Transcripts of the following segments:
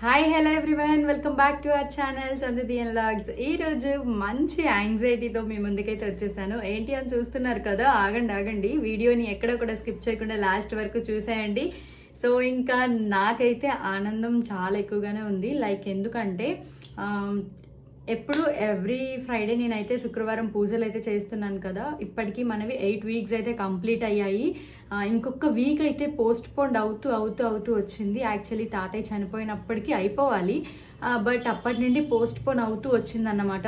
Hi hello everyone welcome back to our channel చందుదియన్ logs ఈ రోజు మంచి యాంగ్జైటీతో మీ ముందుకైతే వచ్చేసాను. ఏంటి అని చూస్తున్నారు కదా? ఆగండి ఆగండి. వీడియోని ఎక్కడ కూడా స్కిప్ చేయకుండా లాస్ట్ వరకు చూసేయండి. సో ఇంకా నాకైతే ఆనందం చాలా ఎక్కువగానే ఉంది. లైక్ ఎందుకంటే ఎప్పుడు ఎవ్రీ ఫ్రైడే నేనైతే శుక్రవారం పూజలు అయితే చేస్తున్నాను కదా ఇప్పటికీ మనవి ఎయిట్ వీక్స్ అయితే కంప్లీట్ అయ్యాయి. ఇంకొక వీక్ అయితే పోస్ట్ పోండ్ అవుతూ అవుతూ అవుతూ వచ్చింది. యాక్చువల్లీ తాతయ్య చనిపోయినప్పటికీ అయిపోవాలి. బట్ అప్పటి నుండి పోస్ట్ పోన్ అవుతూ వచ్చిందన్నమాట.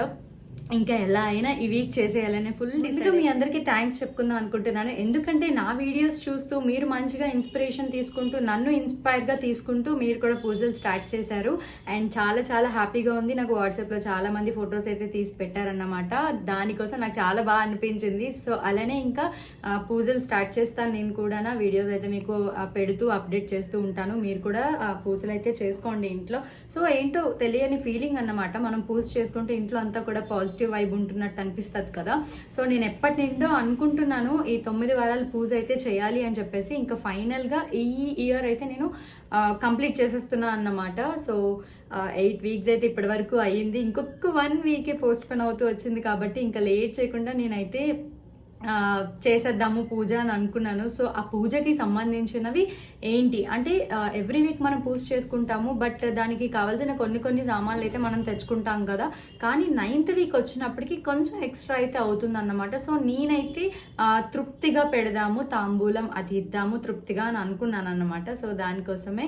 ఇంకా ఎలా అయినా ఈ వీక్ చేసేయాలని ఫుల్ డిసైడ్ మీ అందరికీ థ్యాంక్స్ చెప్పుకుందాం అనుకుంటున్నాను. ఎందుకంటే నా వీడియోస్ చూస్తూ మీరు మంచిగా ఇన్స్పిరేషన్ తీసుకుంటూ నన్ను ఇన్స్పైర్గా తీసుకుంటూ మీరు కూడా పూజలు స్టార్ట్ చేశారు. అండ్ చాలా చాలా హ్యాపీగా ఉంది. నాకు వాట్సాప్లో చాలా మంది ఫొటోస్ అయితే తీసి పెట్టారన్నమాట. దానికోసం నాకు చాలా బాగా అనిపించింది. సో అలానే ఇంకా పూజలు స్టార్ట్ చేస్తాను నేను కూడా నా వీడియోస్ అయితే మీకు పెడుతూ అప్డేట్ చేస్తూ ఉంటాను. మీరు కూడా పూజలు అయితే చేసుకోండి ఇంట్లో. సో ఏంటో తెలియని ఫీలింగ్ అన్నమాట. మనం పూజ చేసుకుంటే ఇంట్లో అంతా కూడా పాజిటివ్ వైబ్ ఉంటున్నట్టు అనిపిస్తుంది కదా. సో నేను ఎప్పటి నుండో అనుకుంటున్నాను ఈ తొమ్మిది వారాలు పూజ అయితే చేయాలి అని చెప్పేసి. ఇంకా ఫైనల్గా ఈ ఇయర్ అయితే నేను కంప్లీట్ చేసేస్తున్నా అన్నమాట. సో ఎయిట్ వీక్స్ అయితే ఇప్పటి వరకు అయ్యింది. ఇంకొక వన్ వీకే పోస్ట్ పోన్ అవుతూ వచ్చింది కాబట్టి ఇంకా లేట్ చేయకుండా నేనైతే చేసేద్దాము పూజ అని అనుకున్నాను. సో ఆ పూజకి సంబంధించినవి ఏంటి? అంటే ఎవ్రీ వీక్ మనం పూజ చేసుకుంటాము బట్ దానికి కావాల్సిన కొన్ని కొన్ని సామాన్లు అయితే మనం తెచ్చుకుంటాం కదా. కానీ నైన్త్ వీక్ వచ్చినప్పటికి కొంచెం ఎక్స్ట్రా అయితే అవుతుంది అన్నమాట సో నేనైతే తృప్తిగా పెడదాము తాంబూలం అది ఇద్దాము తృప్తిగా అని అనుకున్నాను అన్నమాట సో దానికోసమే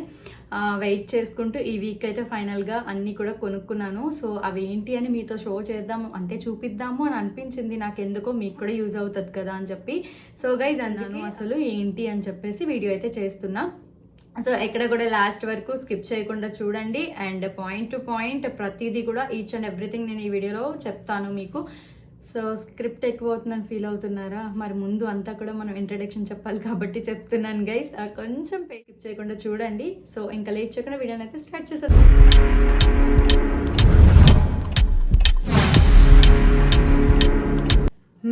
వెయిట్ చేసుకుంటూ ఈ వీక్ అయితే ఫైనల్గా అన్నీ కూడా కొనుక్కున్నాను. సో అవి ఏంటి అని మీతో షో చేద్దాము అంటే చూపిద్దాము అని అనిపించింది. నాకు ఎందుకో మీకు కూడా యూజ్ అవుతుంది కదా అని చెప్పి. సో గైజ్ అన్నాను అసలు ఏంటి అని చెప్పేసి వీడియో అయితే చేస్తున్నా. సో ఎక్కడ కూడా లాస్ట్ వరకు స్కిప్ చేయకుండా చూడండి. అండ్ పాయింట్ టు పాయింట్ ప్రతిదీ కూడా ఈచ్ అండ్ ఎవ్రీథింగ్ నేను ఈ వీడియోలో చెప్తాను మీకు. సో స్క్రిప్ట్ ఎక్కువ అవుతుందని ఫీల్ అవుతున్నారా? మరి ముందు అంతా కూడా మనం ఇంట్రడక్షన్ చెప్పాలి కాబట్టి చెప్తున్నాను గైస్ కొంచెం పే చేయకుండా చూడండి. సో ఇంకా లేట్ చేయకుండా వీడియోని అయితే స్టార్ట్ చేసేద్దాం.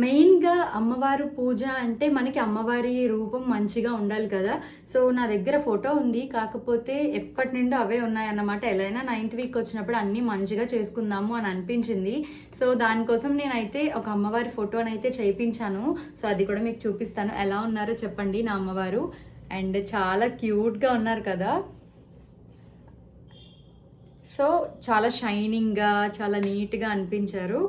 మెయిన్గా అమ్మవారు పూజ అంటే మనకి అమ్మవారి రూపం మంచిగా ఉండాలి కదా. సో నా దగ్గర ఫోటో ఉంది. కాకపోతే ఎప్పటి నుండో అవే ఉన్నాయన్నమాట. ఎలా అయినా నైన్త్ వీక్ వచ్చినప్పుడు అన్నీ మంచిగా చేసుకుందాము అని అనిపించింది. సో దానికోసం నేనైతే ఒక అమ్మవారి ఫోటోని అయితే చేయించాను. సో అది కూడా మీకు చూపిస్తాను. ఎలా ఉన్నారో చెప్పండి నా అమ్మవారు. అండ్ చాలా క్యూట్గా ఉన్నారు కదా. సో చాలా షైనింగ్గా చాలా నీట్గా అనిపించారు.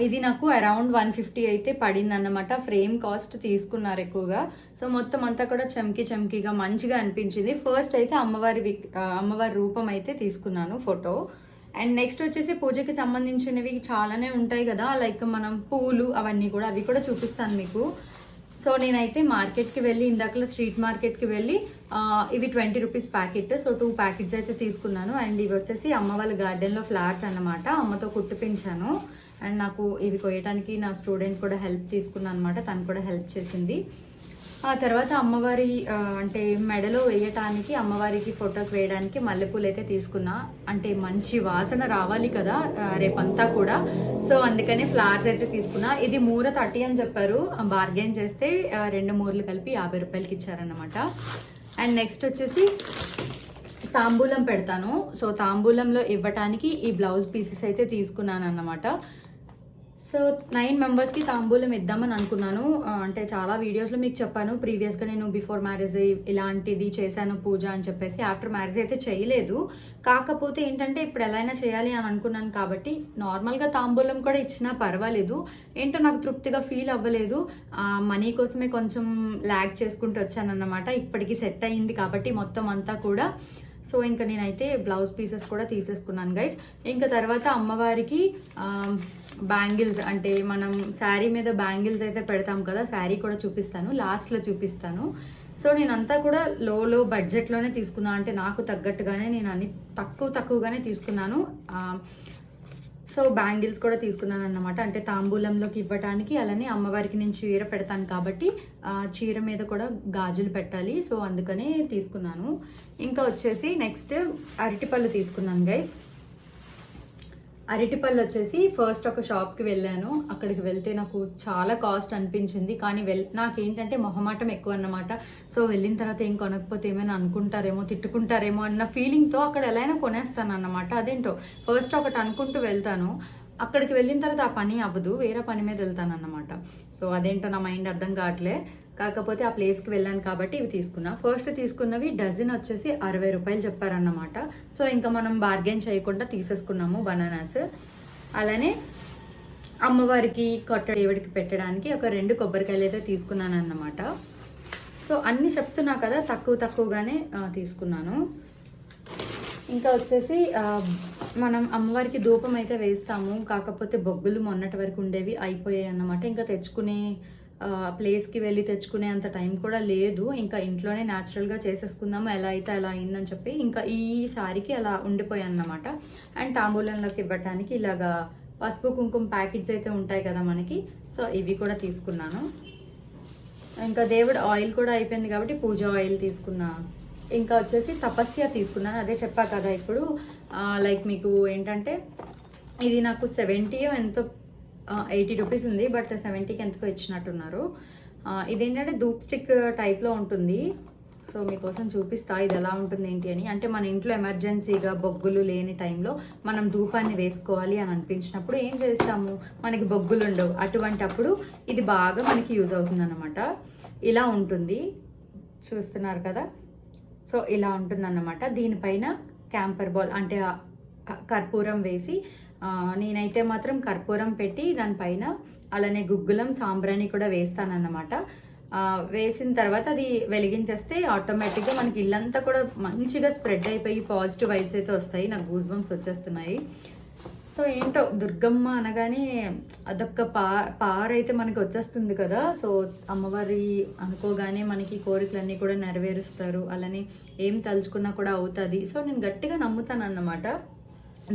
ఇది నాకు అరౌండ్ వన్ ఫిఫ్టీ అయితే పడింది అన్నమాట ఫ్రేమ్ కాస్ట్ తీసుకున్నారు ఎక్కువగా. సో మొత్తం అంతా కూడా చమ్కి చమ్కీగా మంచిగా అనిపించింది. ఫస్ట్ అయితే అమ్మవారి విక్- అమ్మవారి రూపం అయితే తీసుకున్నాను ఫోటో అండ్ నెక్స్ట్ వచ్చేసి పూజకి సంబంధించినవి చాలానే ఉంటాయి కదా. లైక్ మనం పూలు అవన్నీ కూడా అవి కూడా చూపిస్తాను మీకు. సో నేనైతే మార్కెట్కి వెళ్ళి ఇందాకలో స్ట్రీట్ మార్కెట్కి వెళ్ళి ఇవి twenty rupees packet. So two packets అయితే తీసుకున్నాను. అండ్ ఇవి వచ్చేసి అమ్మ వాళ్ళ గార్డెన్లో ఫ్లవర్స్ అన్నమాట. అమ్మతో కుట్టిపించాను. అండ్ నాకు ఇవి కొయ్యడానికి నా స్టూడెంట్ కూడా హెల్ప్ తీసుకున్నాను అనమాట తను కూడా హెల్ప్ చేసింది. ఆ తర్వాత అమ్మవారి అంటే మెడలో వేయటానికి అమ్మవారికి ఫోటోకి వేయడానికి మల్లెపూలు అయితే తీసుకున్నా. అంటే మంచి వాసన రావాలి కదా రేపంతా కూడా. సో అందుకనే ఫ్లవర్స్ అయితే తీసుకున్నా. ఇది మూర థర్టీ అని చెప్పారు. బార్గెన్ చేస్తే రెండు మూరలు కలిపి యాభై రూపాయలకి ఇచ్చారన్నమాట. అండ్ నెక్స్ట్ వచ్చేసి తాంబూలం పెడతాను. సో తాంబూలంలో ఇవ్వటానికి ఈ బ్లౌజ్ పీసెస్ అయితే తీసుకున్నాను అన్నమాట సో నైన్ మెంబర్స్కి తాంబూలం ఇద్దామని అనుకున్నాను. అంటే చాలా వీడియోస్లో మీకు చెప్పాను. ప్రీవియస్గా నేను బిఫోర్ మ్యారేజ్ ఇలాంటిది చేశాను పూజ అని చెప్పేసి ఆఫ్టర్ మ్యారేజ్ అయితే చేయలేదు. కాకపోతే ఏంటంటే ఇప్పుడు ఎలా అయినా చేయాలి అని అనుకున్నాను కాబట్టి నార్మల్గా తాంబూలం కూడా ఇచ్చినా పర్వాలేదు. ఏంటో నాకు తృప్తిగా ఫీల్ అవ్వలేదు. మనీ కోసమే కొంచెం ల్యాగ్ చేసుకుంటూ వచ్చానన్నమాట. ఇప్పటికి సెట్ అయ్యింది కాబట్టి మొత్తం అంతా కూడా. సో ఇంకా నేనైతే బ్లౌజ్ పీసెస్ కూడా తీసేసుకున్నాను గైస్ ఇంకా తర్వాత అమ్మవారికి బ్యాంగిల్స్ అంటే మనం శారీ మీద బ్యాంగిల్స్ అయితే పెడతాం కదా శారీ కూడా చూపిస్తాను లాస్ట్లో చూపిస్తాను. సో నేనంతా కూడా లో లో బడ్జెట్లోనే తీసుకున్నాను అంటే నాకు తగ్గట్టుగానే నేను అన్ని తక్కువ తక్కువగానే తీసుకున్నాను. సో బ్యాంగిల్స్ కూడా తీసుకున్నాను అన్నమాట అంటే తాంబూలంలోకి ఇవ్వటానికి అలానే అమ్మవారికి నేను చీర పెడతాను కాబట్టి చీర మీద కూడా గాజులు పెట్టాలి. సో అందుకనే తీసుకున్నాను. ఇంకా వచ్చేసి నెక్స్ట్ అరటిపళ్ళు తీసుకున్నాను గైస్ అరటిపళ్ళు వచ్చేసి ఫస్ట్ ఒక షాప్కి వెళ్ళాను. అక్కడికి వెళ్తే నాకు చాలా కాస్ట్ అనిపించింది. కానీ వెల్ నాకేంటంటే మొహమాటం ఎక్కువ అన్నమాట సో వెళ్ళిన తర్వాత ఏం కొనకపోతే ఏమైనా అనుకుంటారేమో తిట్టుకుంటారేమో అన్న ఫీలింగ్తో అక్కడ ఎలా అయినా కొనేస్తాను అన్నమాట అదేంటో ఫస్ట్ ఒకటి అనుకుంటూ వెళ్తాను. అక్కడికి వెళ్ళిన తర్వాత ఆ పని అవ్వదు. వేరే పని మీద వెళ్తాను అన్నమాట సో అదేంటో నా మైండ్ అర్థం కావట్లే. కాకపోతే ఆ ప్లేస్కి వెళ్ళాను కాబట్టి ఇవి తీసుకున్నా. ఫస్ట్ తీసుకున్నవి డజన్ వచ్చేసి అరవై రూపాయలు చెప్పారన్నమాట. సో ఇంకా మనం బార్గెన్ చేయకుండా తీసేసుకున్నాము బనానాస్ అలానే అమ్మవారికి కొట్ట దేవుడికి పెట్టడానికి ఒక రెండు కొబ్బరికాయలు అయితే తీసుకున్నాను అన్నమాట సో అన్నీ చెప్తున్నా కదా తక్కువ తక్కువగానే తీసుకున్నాను. ఇంకా వచ్చేసి మనం అమ్మవారికి ధూపం అయితే వేస్తాము. కాకపోతే బొగ్గులు మొన్నటి వరకు ఉండేవి అయిపోయాయి అన్నమాట. ఇంకా తెచ్చుకునే ప్లేస్కి వెళ్ళి తెచ్చుకునే అంత టైం కూడా లేదు. ఇంకా ఇంట్లోనే న్యాచురల్గా చేసేసుకుందాము ఎలా అయితే అలా అయిందని చెప్పి ఇంకా ఈ సారికి అలా ఉండిపోయాను అన్నమాట అండ్ తాంబూలంలోకి ఇవ్వడానికి ఇలాగా పసుపు కుంకుమ ప్యాకెట్స్ అయితే ఉంటాయి కదా మనకి. సో ఇవి కూడా తీసుకున్నాను. ఇంకా దేవుడు ఆయిల్ కూడా అయిపోయింది కాబట్టి పూజ ఆయిల్ తీసుకున్నా. ఇంకా వచ్చేసి తపస్య తీసుకున్నాను. అదే చెప్పా కదా ఇప్పుడు. లైక్ మీకు ఏంటంటే ఇది నాకు సెవెంటీ ఎంతో ఎయిటీ రూపీస్ ఉంది బట్ సెవెంటీకి ఎంతకో ఇచ్చినట్టున్నారు. ఇది ఇదేంటంటే ధూప్ స్టిక్ టైప్లో ఉంటుంది. సో మీకోసం చూపిస్తా ఇది ఎలా ఉంటుంది ఏంటి అని. అంటే మన ఇంట్లో ఎమర్జెన్సీగా బొగ్గులు లేని టైంలో మనం ధూపాన్ని వేసుకోవాలి అని అనిపించినప్పుడు ఏం చేస్తాము? మనకి బొగ్గులు ఉండవు. అటువంటి అప్పుడు ఇది బాగా మనకి యూజ్ అవుతుంది అనమాట ఇలా ఉంటుంది. చూస్తున్నారు కదా? సో ఇలా ఉంటుందన్నమాట. దీనిపైన క్యాంపర్ బాల్ అంటే కర్పూరం వేసి నేనైతే మాత్రం కర్పూరం పెట్టి దానిపైన అలానే గుగ్గులం సాంబ్రాణి కూడా వేస్తానన్నమాట. వేసిన తర్వాత అది వెలిగించేస్తే ఆటోమేటిక్గా మనకి ఇల్లంతా కూడా మంచిగా స్ప్రెడ్ అయిపోయి పాజిటివ్ వైబ్స్ అయితే వస్తాయి. నాకు గూస్ బంప్స్ వచ్చేస్తున్నాయి. సో ఏంటో దుర్గమ్మ అనగానే అదొక్క పా పార్ అయితే మనకి వచ్చేస్తుంది కదా. సో అమ్మవారి అనుకోగానే మనకి కోరికలన్నీ కూడా నెరవేరుస్తారు. అలానే ఏం తలుచుకున్నా కూడా అవుతుంది. సో నేను గట్టిగా నమ్ముతాను అన్నమాట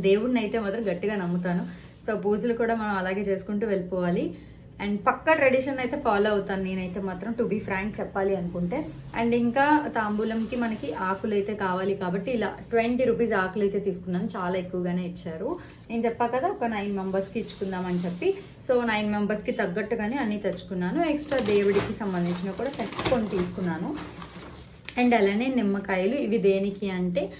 దేవుడిని అయితే మాత్రం గట్టిగా నమ్ముతాను. సో పూజలు కూడా మనం అలాగే చేసుకుంటూ వెళ్ళిపోవాలి. అండ్ పక్కా ట్రెడిషన్ అయితే ఫాలో అవుతాను నేనైతే మాత్రం టు బీ ఫ్రాంక్ చెప్పాలి అనుకుంటే. అండ్ ఇంకా తాంబూలంకి మనకి ఆకులు అయితే కావాలి కాబట్టి ఇలా ట్వంటీ రూపీస్ ఆకులు అయితే తీసుకున్నాను. చాలా ఎక్కువగానే ఇచ్చారు. నేను చెప్పా కదా ఒక నైన్ మెంబర్స్కి ఇచ్చుకుందామని చెప్పి. సో నైన్ మెంబర్స్కి తగ్గట్టుగానే అన్నీ తెచ్చుకున్నాను. ఎక్స్ట్రా దేవుడికి సంబంధించిన కూడా కొన్ని తీసుకున్నాను. అండ్ అలానే నిమ్మకాయలు ఇవి దేనికి అంటే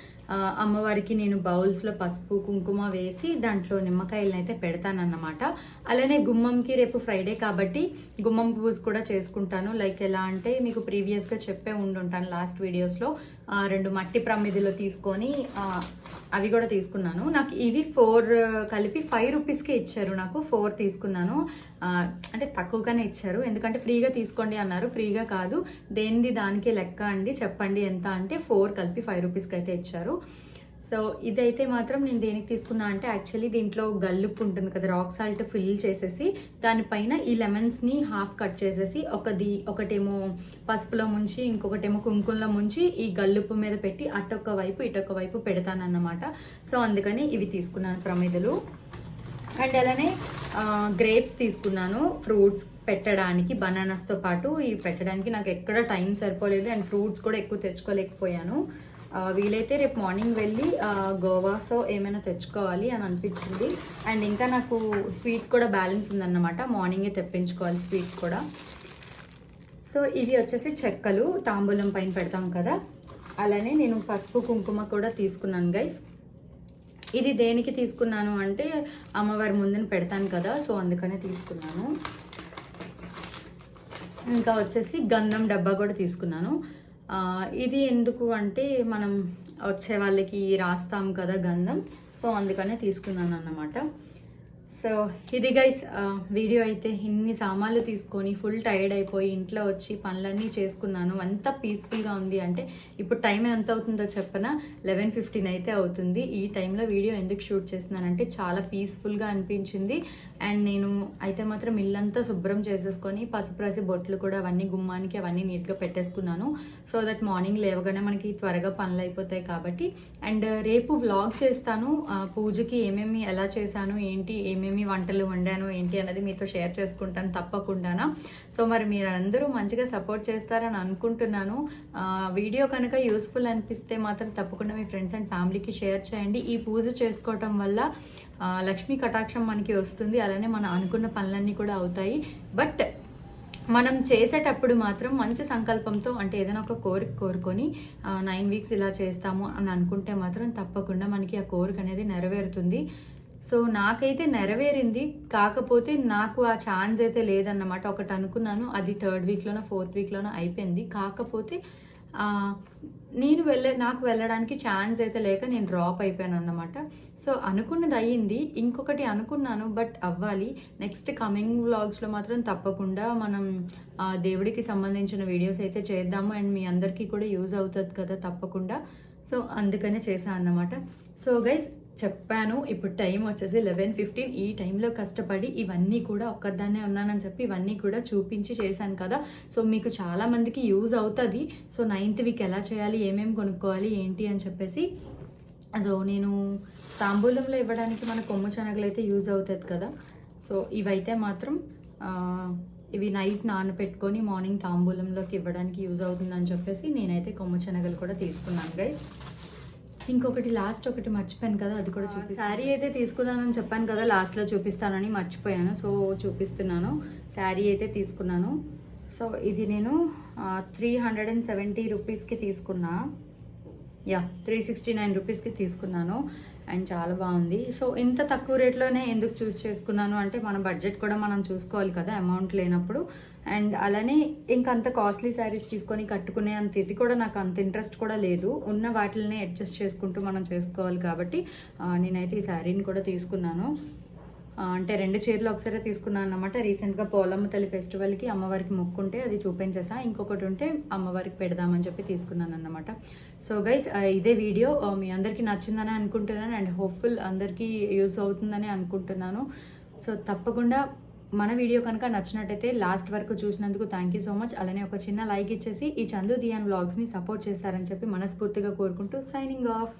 అమ్మవారికి నేను బౌల్స్లో పసుపు కుంకుమ వేసి దాంట్లో నిమ్మకాయలను అయితే పెడతానన్నమాట. అలానే గుమ్మంకి రేపు ఫ్రైడే కాబట్టి గుమ్మం పూజ కూడా చేసుకుంటాను. లైక్ ఎలా అంటే మీకు ప్రీవియస్గా చెప్పే ఉండుంటాను లాస్ట్ వీడియోస్లో. రెండు మట్టి ప్రమిదిలో తీసుకొని అవి కూడా తీసుకున్నాను. నాకు ఇవి ఫోర్ కలిపి ఫైవ్ రూపీస్కే ఇచ్చారు నాకు. ఫోర్ తీసుకున్నాను. అంటే తక్కువగానే ఇచ్చారు. ఎందుకంటే ఫ్రీగా తీసుకోండి అన్నారు. ఫ్రీగా కాదు. దేనిది దానికి లెక్క అండి. చెప్పండి ఎంత అంటే ఫోర్ కలిపి ఫైవ్ రూపీస్కి అయితే ఇచ్చారు. సో ఇదైతే మాత్రం నేను దేనికి తీసుకున్నా అంటే యాక్చువల్లీ దీంట్లో గల్లుప్పు ఉంటుంది కదా రాక్ సాల్ట్ ఫిల్ చేసేసి దానిపైన ఈ లెమన్స్ని హాఫ్ కట్ చేసేసి ఒకది ఒకటేమో పసుపులో ముంచి ఇంకొకటేమో కుంకుమలో ముంచి ఈ గల్లుప్పు మీద పెట్టి అటొక వైపు ఇటొక వైపు పెడతానన్నమాట. సో అందుకని ఇవి తీసుకున్నాను ప్రమిదలు. అండ్ అలానే గ్రేప్స్ తీసుకున్నాను. ఫ్రూట్స్ పెట్టడానికి బనానాస్తో పాటు ఇవి పెట్టడానికి నాకు ఎక్కడ టైం సరిపోలేదు. అండ్ ఫ్రూట్స్ కూడా ఎక్కువ తెచ్చుకోలేకపోయాను. వీలైతే రేపు మార్నింగ్ వెళ్ళి గోవాసో ఏమైనా తెచ్చుకోవాలి అని అనిపించింది. అండ్ ఇంకా నాకు స్వీట్ కూడా బ్యాలెన్స్ ఉందన్నమాట. మార్నింగే తెప్పించుకోవాలి స్వీట్ కూడా. సో ఇవి వచ్చేసి చెక్కలు. తాంబూలం పైన పెడతాం కదా. అలానే నేను పసుపు కుంకుమ కూడా తీసుకున్నాను గైస్ ఇది దేనికి తీసుకున్నాను అంటే అమ్మవారి ముందుని పెడతాను కదా సో అందుకనే తీసుకున్నాను. ఇంకా వచ్చేసి గంధం డబ్బా కూడా తీసుకున్నాను. ఇది ఎందుకు అంటే మనం వచ్చే వాళ్ళకి రాస్తాం కదా గంధం. సో అందుకనే తీసుకున్నాను అన్నమాట సో ఇది గైస్ వీడియో అయితే ఇన్ని సామాన్లు తీసుకొని ఫుల్ టైర్డ్ అయిపోయి ఇంట్లో వచ్చి పనులన్నీ చేసుకున్నాను. అంత పీస్ఫుల్గా ఉంది అంటే ఇప్పుడు టైం ఎంత అవుతుందో చెప్పన? లెవెన్ ఫిఫ్టీన్ అయితే అవుతుంది. ఈ టైంలో వీడియో ఎందుకు షూట్ చేస్తున్నానంటే చాలా పీస్ఫుల్గా అనిపించింది. అండ్ నేను అయితే మాత్రం ఇల్లంతా శుభ్రం చేసేసుకొని పసుపు రాసి బొట్లు కూడా అవన్నీ గుమ్మానికి అవన్నీ నీట్గా పెట్టేసుకున్నాను. సో దట్ మార్నింగ్ లేవగానే మనకి త్వరగా పనులు అయిపోతాయి కాబట్టి. అండ్ రేపు వ్లాగ్ చేస్తాను. పూజకి ఏమేమి ఎలా చేశాను ఏంటి ఏమేమి ఏమేమి వంటలు వండాను ఏంటి అన్నది మీతో షేర్ చేసుకుంటాను తప్పకుండానా. సో మరి మీరు అందరూ మంచిగా సపోర్ట్ చేస్తారని అనుకుంటున్నాను. వీడియో కనుక యూస్ఫుల్ అనిపిస్తే మాత్రం తప్పకుండా మీ ఫ్రెండ్స్ అండ్ ఫ్యామిలీకి షేర్ చేయండి. ఈ పూజ చేసుకోవటం వల్ల లక్ష్మీ కటాక్షం మనకి వస్తుంది. అలానే మనం అనుకున్న పనులన్నీ కూడా అవుతాయి. బట్ మనం చేసేటప్పుడు మాత్రం మంచి సంకల్పంతో అంటే ఏదైనా ఒక కోరిక కోరుకొని నైన్ వీక్స్ ఇలా చేస్తాము అని అనుకుంటే మాత్రం తప్పకుండా మనకి ఆ కోరిక అనేది నెరవేరుతుంది. సో నాకైతే నెరవేరింది. కాకపోతే నాకు ఆ ఛాన్స్ అయితే లేదన్నమాట. ఒకటి అనుకున్నాను అది థర్డ్ వీక్లోనో ఫోర్త్ వీక్లోనో అయిపోయింది. కాకపోతే నేను వెళ్ళే నాకు వెళ్ళడానికి ఛాన్స్ అయితే లేక నేను డ్రాప్ అయిపోయాను అన్నమాట సో అనుకున్నది అయ్యింది. ఇంకొకటి అనుకున్నాను బట్ అవ్వాలి. నెక్స్ట్ కమింగ్ వ్లాగ్స్లో మాత్రం తప్పకుండా మనం ఆ, దేవుడికి సంబంధించిన వీడియోస్ అయితే చేద్దాము. అండ్ మీ అందరికీ కూడా యూజ్ అవుతుంది కదా తప్పకుండా. సో అందుకనే చేశాను అన్నమాట సో గైజ్ చెప్పాను. ఇప్పుడు టైం వచ్చేసి లెవెన్ ఫిఫ్టీన్ ఈ టైంలో కష్టపడి ఇవన్నీ కూడా ఒక్కదాన్నే ఉన్నానని చెప్పి ఇవన్నీ కూడా చూపించి చేశాను కదా. సో మీకు చాలామందికి యూజ్ అవుతుంది. సో నైన్త్ వీక్ ఎలా చేయాలి? ఏమేమి కొనుక్కోవాలి? ఏంటి? అని చెప్పేసి. సో నేను తాంబూలంలో ఇవ్వడానికి మన కొమ్ము శనగలు అయితే యూజ్ అవుతుంది కదా. సో ఇవైతే మాత్రం ఇవి నైట్ నానబెట్టుకొని మార్నింగ్ తాంబూలంలోకి ఇవ్వడానికి యూజ్ అవుతుందని చెప్పేసి నేనైతే కొమ్ము శనగలు కూడా తీసుకున్నాను గైస్ ఇంకొకటి లాస్ట్ ఒకటి మర్చిపోయాను కదా అది కూడా చూపి శారీ అయితే తీసుకున్నానని చెప్పాను కదా లాస్ట్లో చూపిస్తానని మర్చిపోయాను. సో చూపిస్తున్నాను. శారీ అయితే తీసుకున్నాను. సో ఇది నేను త్రీ హండ్రెడ్ అండ్ సెవెంటీ రూపీస్కి తీసుకున్నా. యా త్రీ సిక్స్టీ నైన్ రూపీస్కి తీసుకున్నాను. అండ్ చాలా బాగుంది. సో ఇంత తక్కువ రేట్లోనే ఎందుకు చూస్ చేసుకున్నాను? అంటే మన బడ్జెట్ కూడా మనం చూసుకోవాలి కదా అమౌంట్ లేనప్పుడు. అండ్ అలానే ఇంకంత కాస్ట్లీ శారీస్ తీసుకొని కట్టుకునే అంత ఇది కూడా నాకు అంత ఇంట్రెస్ట్ కూడా లేదు. ఉన్న వాటిల్ని అడ్జస్ట్ చేసుకుంటూ మనం చేసుకోవాలి కాబట్టి నేనైతే ఈ శారీని కూడా తీసుకున్నాను. అంటే రెండు చీరలు ఒకసారి తీసుకున్నాను అనమాట రీసెంట్గా పోలమ్మ తల్లి ఫెస్టివల్కి అమ్మవారికి మొక్కుంటే అది చూపించేసా. ఇంకొకటి ఉంటే అమ్మవారికి పెడదామని చెప్పి తీసుకున్నాను అనమాట సో గైస్ ఇదే వీడియో మీ అందరికీ నచ్చిందని అనుకుంటున్నాను అండ్ హోప్ఫుల్ అందరికీ యూస్ అవుతుందని అనుకుంటున్నాను. సో తప్పకుండా మన వీడియో కనుక నచ్చినట్టయితే లాస్ట్ వరకు చూసినందుకు థ్యాంక్ యూ సో మచ్ అలానే ఒక చిన్న లైక్ ఇచ్చేసి ఈ చందు దియాన్ వ్లాగ్స్ని సపోర్ట్ చేస్తారని చెప్పి మనస్ఫూర్తిగా కోరుకుంటూ సైనింగ్ ఆఫ్